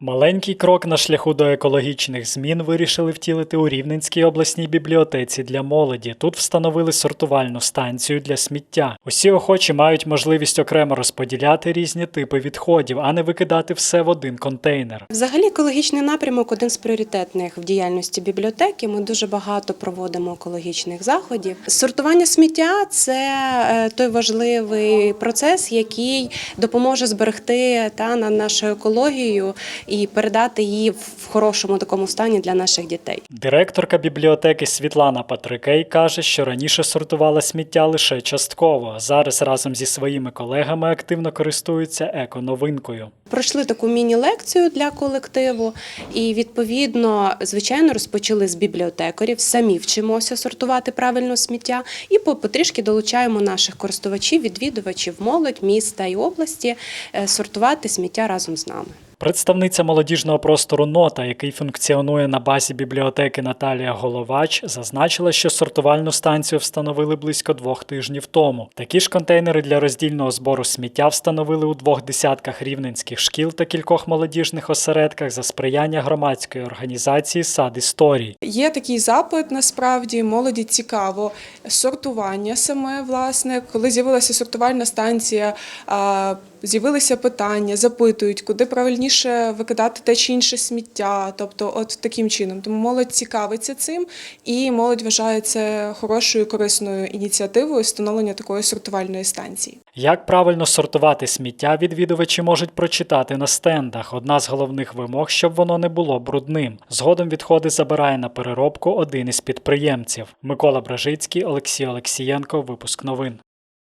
Маленький крок на шляху до екологічних змін вирішили втілити у Рівненській обласній бібліотеці для молоді. Тут встановили сортувальну станцію для сміття. Усі охочі мають можливість окремо розподіляти різні типи відходів, а не викидати все в один контейнер. Взагалі, екологічний напрямок один з пріоритетних в діяльності бібліотеки. Ми дуже багато проводимо екологічних заходів. Сортування сміття це е, той важливий процес, який допоможе зберегти та на нашу екологію і передати її в хорошому такому стані для наших дітей. Директорка бібліотеки Світлана Патрикей каже, що раніше сортувала сміття лише частково. Зараз разом зі своїми колегами активно користуються еконовинкою. Пройшли таку міні-лекцію для колективу, і відповідно, звичайно, розпочали з бібліотекарів. Самі вчимося сортувати правильно сміття, і по- потрішки долучаємо наших користувачів, відвідувачів, молодь міста і області е, сортувати сміття разом з нами. Представниця молодіжного простору Нота, який функціонує на базі бібліотеки Наталія Головач, зазначила, що сортувальну станцію встановили близько двох тижнів тому. Такі ж контейнери для роздільного збору сміття встановили у двох десятках рівненських шкіл та кількох молодіжних осередках за сприяння громадської організації Сад історій. Є такий запит, насправді молоді цікаво. Сортування саме власне, коли з'явилася сортувальна станція, з'явилися питання, запитують, куди правильніше викидати те чи інше сміття. Тобто, от таким чином. Тому молодь цікавиться цим, і молодь вважає це хорошою корисною ініціативою встановлення такої сортувальної станції. Як правильно сортувати сміття, відвідувачі можуть прочитати на стендах. Одна з головних вимог, щоб воно не було брудним. Згодом відходи забирає на переробку один із підприємців. Микола Бражицький, Олексій Олексієнко. Випуск новин.